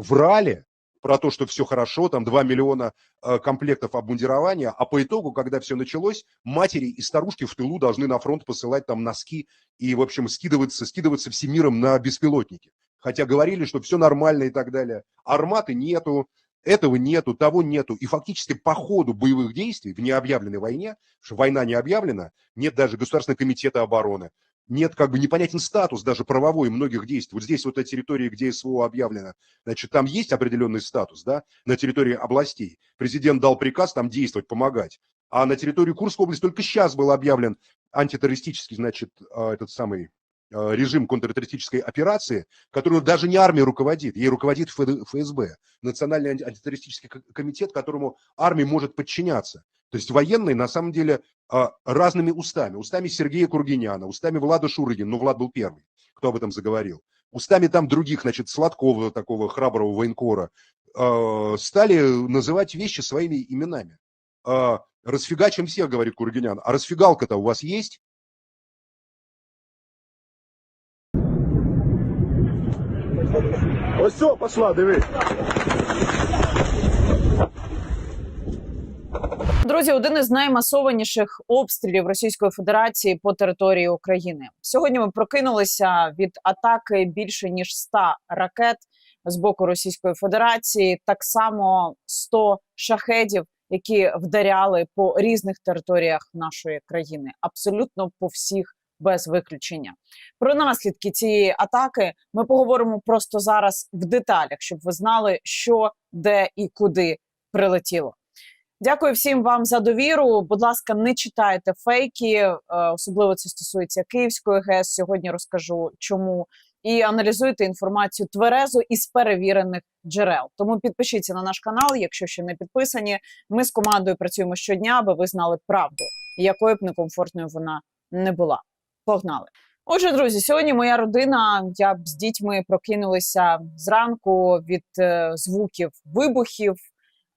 врали про то, что все хорошо, там 2 миллиона э, комплектов обмундирования, а по итогу, когда все началось, матери и старушки в тылу должны на фронт посылать там носки и, в общем, скидываться, скидываться всем миром на беспилотники. Хотя говорили, что все нормально и так далее. Арматы нету, этого нету, того нету. И фактически по ходу боевых действий в необъявленной войне, что война не объявлена, нет даже Государственного комитета обороны, нет как бы непонятен статус даже правовой многих действий. Вот здесь вот на территории, где СВО объявлено, значит, там есть определенный статус, да, на территории областей. Президент дал приказ там действовать, помогать. А на территории Курской области только сейчас был объявлен антитеррористический, значит, а, этот самый а, режим контртеррористической операции, которую даже не армия руководит, ей руководит ФСБ, Национальный антитеррористический комитет, которому армия может подчиняться. То есть военные на самом деле разными устами. Устами Сергея Кургиняна, устами Влада Шурыгина, ну Влад был первый, кто об этом заговорил. Устами там других, значит, Сладкова, такого храброго военкора, а, стали называть вещи своими именами. А, Расфигачим всех, говорит Кургинян. А расфигалка-то у вас есть? Ось все, пошла, диви. Друзі, один із наймасованіших обстрілів Російської Федерації по території України. Сьогодні ми прокинулися від атаки більше ніж 100 ракет з боку Російської Федерації. Так само 100 шахедів, які вдаряли по різних територіях нашої країни, абсолютно по всіх. Без виключення про наслідки цієї атаки ми поговоримо просто зараз в деталях, щоб ви знали, що де і куди прилетіло. Дякую всім вам за довіру. Будь ласка, не читайте фейки, е, особливо це стосується Київської ГЕС. Сьогодні розкажу чому. І аналізуйте інформацію тверезо із перевірених джерел. Тому підпишіться на наш канал, якщо ще не підписані. Ми з командою працюємо щодня, аби ви знали правду, якою б некомфортною вона не була. Погнали! Отже, друзі, сьогодні моя родина. Я б з дітьми прокинулися зранку від е, звуків вибухів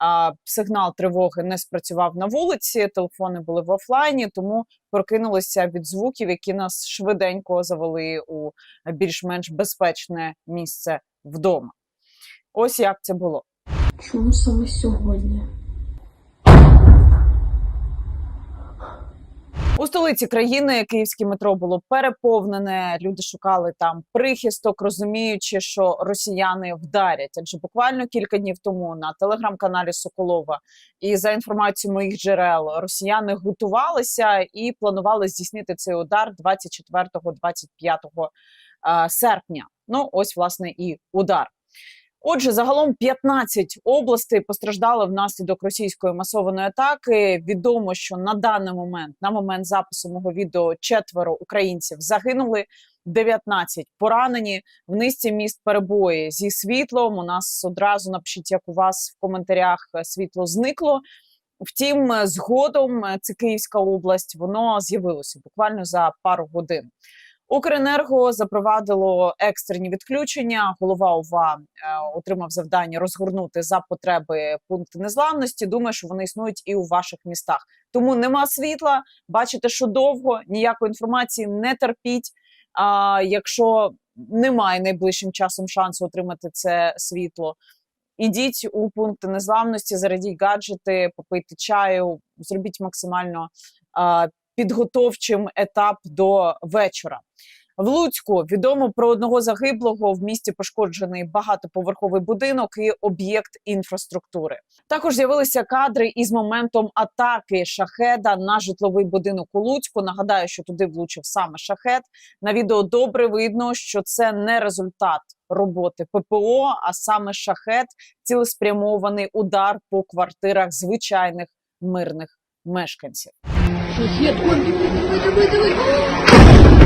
а, сигнал тривоги не спрацював на вулиці, телефони були в офлайні, тому прокинулися від звуків, які нас швиденько завели у більш-менш безпечне місце вдома. Ось як це було. Чому саме сьогодні? У столиці країни київське метро було переповнене. Люди шукали там прихисток, розуміючи, що росіяни вдарять. Адже буквально кілька днів тому на телеграм-каналі Соколова і за інформацією моїх джерел росіяни готувалися і планували здійснити цей удар 24-25 серпня. Ну ось власне і удар. Отже, загалом 15 областей постраждали внаслідок російської масованої атаки. Відомо, що на даний момент, на момент запису мого відео, четверо українців загинули, 19 поранені. В низці міст перебої зі світлом. У нас одразу напишіть, як у вас в коментарях світло зникло. Втім, згодом це Київська область, воно з'явилося буквально за пару годин. Укренерго запровадило екстрені відключення. Голова ОВА е, отримав завдання розгорнути за потреби пункти незламності. Думаю, що вони існують і у ваших містах. Тому нема світла. Бачите, що довго ніякої інформації не терпіть. А якщо немає найближчим часом шансу отримати це світло, ідіть у пункти незламності, зарядіть гаджети, попийте чаю, зробіть максимально підготовчим етап до вечора. В Луцьку відомо про одного загиблого в місті пошкоджений багатоповерховий будинок і об'єкт інфраструктури. Також з'явилися кадри із моментом атаки шахеда на житловий будинок у Луцьку. Нагадаю, що туди влучив саме шахет. На відео добре видно, що це не результат роботи ППО, а саме шахет, цілеспрямований удар по квартирах звичайних мирних мешканців. Свет, ой, давай, давай, давай.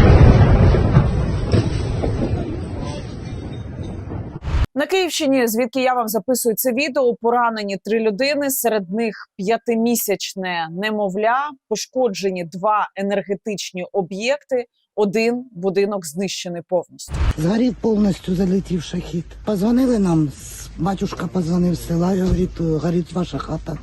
На Київщині, звідки я вам записую це відео, поранені три людини. Серед них п'ятимісячне немовля, пошкоджені два енергетичні об'єкти. Один будинок знищений повністю. Згорів повністю залетів шахід. Позвонили нам, батюшка позвонив з села, і говорить, горить ваша хата.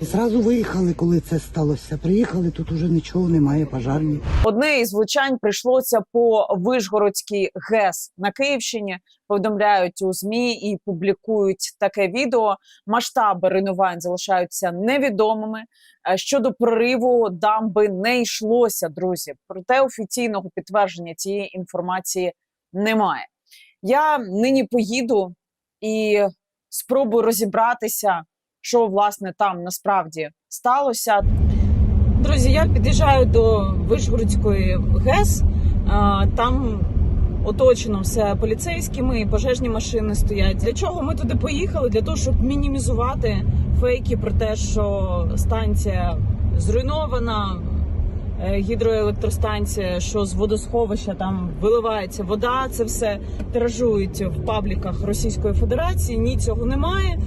І зразу виїхали, коли це сталося. Приїхали, тут уже нічого немає, пожарні. Одне із влучань прийшлося по Вишгородській ГЕС на Київщині. Повідомляють у змі і публікують таке відео. Масштаби руйнувань залишаються невідомими. Е, Щодо прориву дамби не йшлося, друзі. Проте офіційного підтвердження цієї інформації немає. Я нині поїду і спробую розібратися, що власне там насправді сталося. Друзі, я під'їжджаю до Вишгородської ГЕС. Там оточено все поліцейськими, пожежні машини стоять. Для чого ми туди поїхали? Для того, щоб мінімізувати фейки про те, що станція зруйнована, е, гідроелектростанція, що з водосховища там виливається вода. Це все тиражують в пабліках Російської Федерації. Ні, цього немає.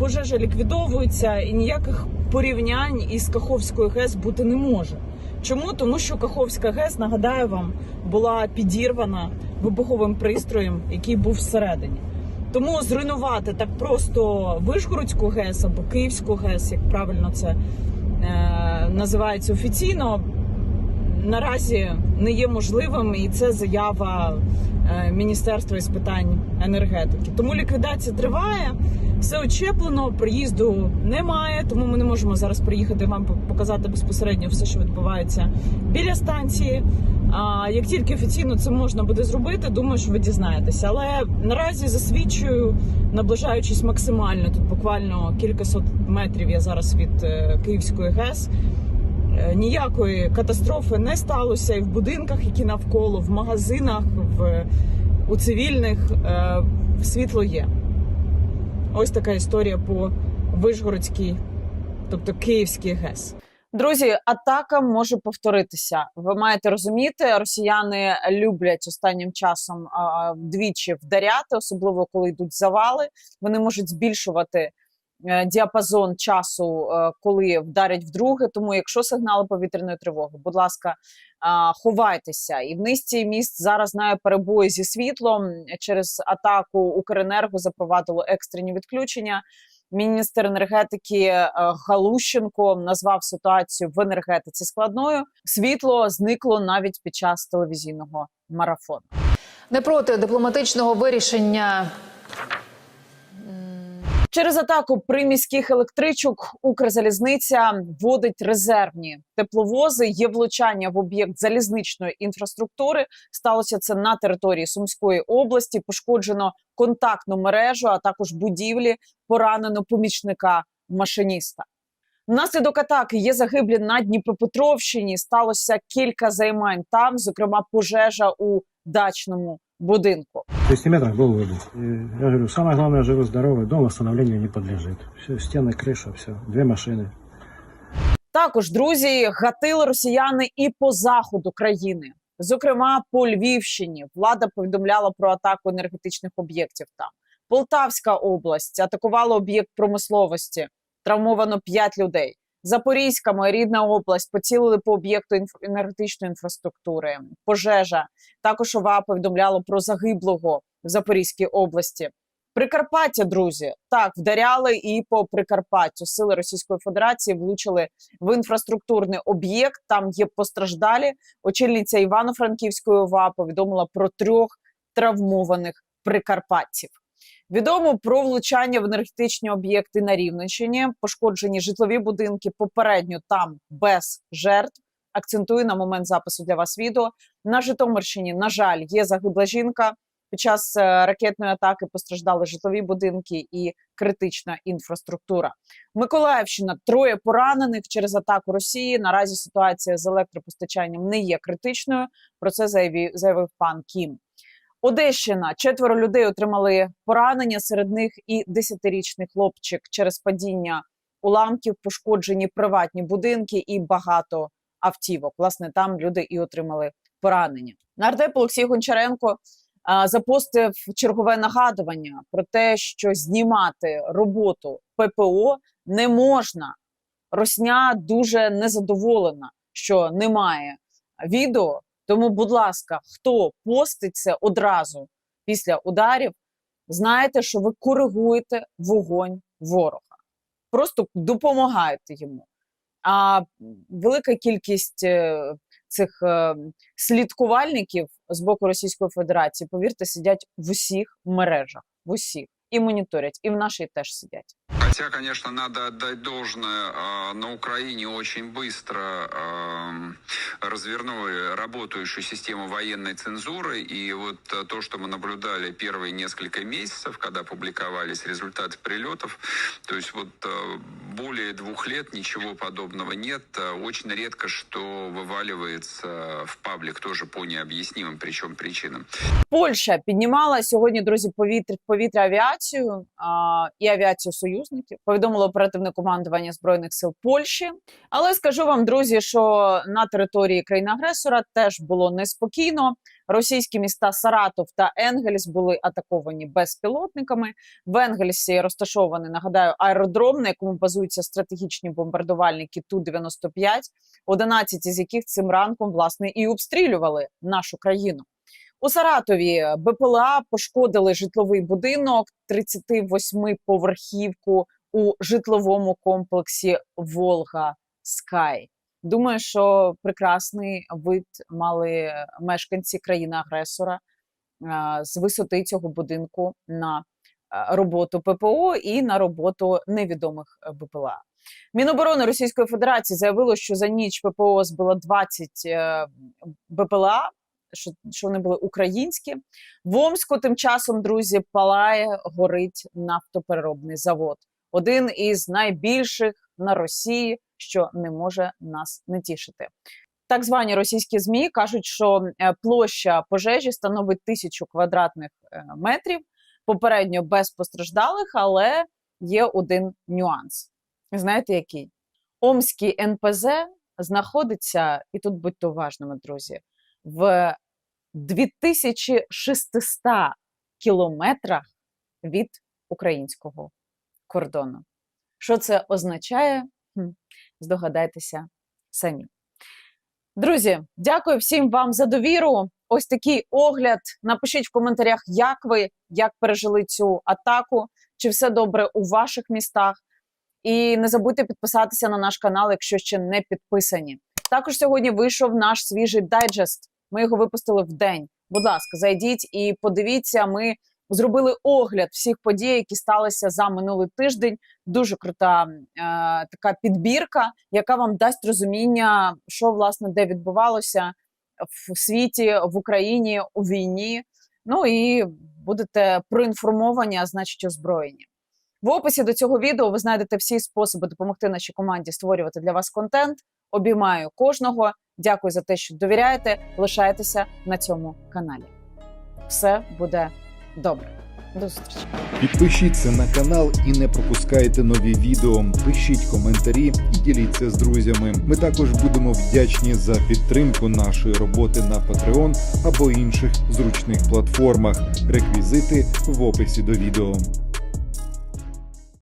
Пожежа ліквідовується і ніяких порівнянь із Каховською ГЕС бути не може. Чому? Тому що Каховська ГЕС, нагадаю вам, була підірвана вибуховим пристроєм, який був всередині. Тому зруйнувати так просто Вишгородську ГЕС або Київську ГЕС, як правильно це е, називається офіційно, наразі не є можливим, і це заява Міністерства із питань енергетики. Тому ліквідація триває, все очеплено, приїзду немає, тому ми не можемо зараз приїхати вам показати безпосередньо все, що відбувається біля станції. А як тільки офіційно це можна буде зробити, думаю, що ви дізнаєтеся. Але наразі засвідчую, наближаючись максимально, тут буквально кількасот метрів я зараз від е, Київської ГЕС. Е, Ніякої катастрофи не сталося і в будинках, які навколо, в магазинах, в, у цивільних е, світло є. Ось така історія по Вишгородській, тобто Київській ГЕС. Друзі, атака може повторитися. Ви маєте розуміти, росіяни люблять останнім часом а, двічі вдаряти, особливо коли йдуть завали. Вони можуть збільшувати діапазон часу, е, коли вдарять вдруге. Тому, якщо сигнали повітряної тривоги, будь ласка, ховайтеся. І в низці міст зараз знаю перебої зі світлом через атаку Укренерго запровадило екстрені відключення. Міністр енергетики е, Галущенко назвав ситуацію в енергетиці складною. Світло зникло навіть під час телевізійного марафону. Не проти дипломатичного вирішення Через атаку приміських електричок Укрзалізниця вводить резервні тепловози. Є влучання в об'єкт залізничної інфраструктури. Сталося це на території Сумської області. Пошкоджено контактну мережу, а також будівлі. Поранено помічника машиніста. Внаслідок атаки є загиблі на Дніпропетровщині. Сталося кілька займань там, зокрема пожежа у дачному будинку. В 6 метрах был выбух. И я говорю, самое главное, живу здоровый, дом восстановлению не подлежит. Все, стены, крыша, все. Две машины. Також друзі гатили росіяни і по заходу країни. Зокрема, по Львівщині влада повідомляла про атаку енергетичних об'єктів. Там Полтавська область атакувала об'єкт промисловості. Травмовано 5 людей. Запорізька, моя рідна область, поцілили по об'єкту енергетичної інфраструктури. Пожежа також ОВА повідомляла про загиблого в Запорізькій області. Прикарпаття, друзі, так вдаряли і по Прикарпаттю. Сили Російської Федерації влучили в інфраструктурний об'єкт. Там є постраждалі. Очільниця Івано-Франківської ОВА повідомила про трьох травмованих прикарпатців. Відомо про влучання в енергетичні об'єкти на Рівненщині, пошкоджені житлові будинки попередньо там без жертв. Акцентую на момент запису для вас відео. На Житомирщині, на жаль, є загибла жінка. Під час е, ракетної атаки постраждали житлові будинки і критична інфраструктура. Миколаївщина троє поранених через атаку Росії. Наразі ситуація з електропостачанням не є критичною. Про це заявив, заявив пан Кім. Одещина четверо людей отримали поранення. Серед них і десятирічний хлопчик через падіння уламків, пошкоджені приватні будинки і багато автівок. Власне, там люди і отримали поранення. Нардеп Олексій Гончаренко а, запостив чергове нагадування про те, що знімати роботу ППО не можна. Росня дуже незадоволена, що немає відео. Тому, будь ласка, хто постить це одразу після ударів, знаєте, що ви коригуєте вогонь ворога. просто допомагаєте йому. А велика кількість е, цих е, слідкувальників з боку Російської Федерації, повірте, сидять в усіх мережах, в усіх і моніторять, і в нашій теж сидять. Хотя, конечно, надо отдать должное. а, На Украине очень быстро ам, развернули работающую систему военной цензуры. И вот а, то, что мы наблюдали первые несколько месяцев, когда публиковались результаты прилетов, то есть вот а, более двух лет ничего подобного нет. А, Очень редко что вываливается в паблик тоже по необъяснимым причем причинам. Польща піднімала сьогодні, друзі, повітря повітря авіацію а, і авіацію союзників. Повідомило оперативне командування збройних сил Польщі. Але скажу вам, друзі, що на території країни-агресора теж було неспокійно. Російські міста Саратов та Енгельс були атаковані безпілотниками. В Енгельсі розташований, нагадаю, аеродром, на якому базуються стратегічні бомбардувальники Ту-95, 11 із яких цим ранком власне і обстрілювали нашу країну. У Саратові БПЛА пошкодили житловий будинок 38-поверхівку у житловому комплексі Волга Скай. Думаю, що прекрасний вид мали мешканці країни-агресора е, з висоти цього будинку на е, роботу ППО і на роботу невідомих БПЛА. Міноборони Російської Федерації заявило, що за ніч ППО збило 20 е, БПЛА, що, що вони були українські. В Омську тим часом, друзі, палає, горить нафтопереробний завод. Один із найбільших на Росії, що не може нас не тішити. Так звані російські змі кажуть, що е, площа пожежі становить тисячу квадратних е, метрів. Попередньо без постраждалих, але є один нюанс. Знаєте, який? Омський НПЗ знаходиться, і тут будьте уважними, друзі, в 2600 кілометрах від українського кордону. Що це означає? Здогадайтеся самі. Друзі, дякую всім вам за довіру. Ось такий огляд. Напишіть в коментарях, як ви як пережили цю атаку, чи все добре у ваших містах. І не забудьте підписатися на наш канал, якщо ще не підписані. Також сьогодні вийшов наш свіжий дайджест. Ми його випустили в день. Будь ласка, зайдіть і подивіться. Ми зробили огляд всіх подій, які сталися за минулий тиждень. Дуже крута е, така підбірка, яка вам дасть розуміння, що власне де відбувалося в світі, в Україні у війні. Ну і будете проінформовані, а значить озброєні. В описі до цього відео ви знайдете всі способи допомогти нашій команді створювати для вас контент. Обіймаю кожного. Дякую за те, що довіряєте. Лишайтеся на цьому каналі. Все буде добре. До зустрічі. Підпишіться на канал і не пропускайте нові відео. Пишіть коментарі і діліться з друзями. Ми також будемо вдячні за підтримку нашої роботи на Patreon або інших зручних платформах. Реквізити в описі до відео.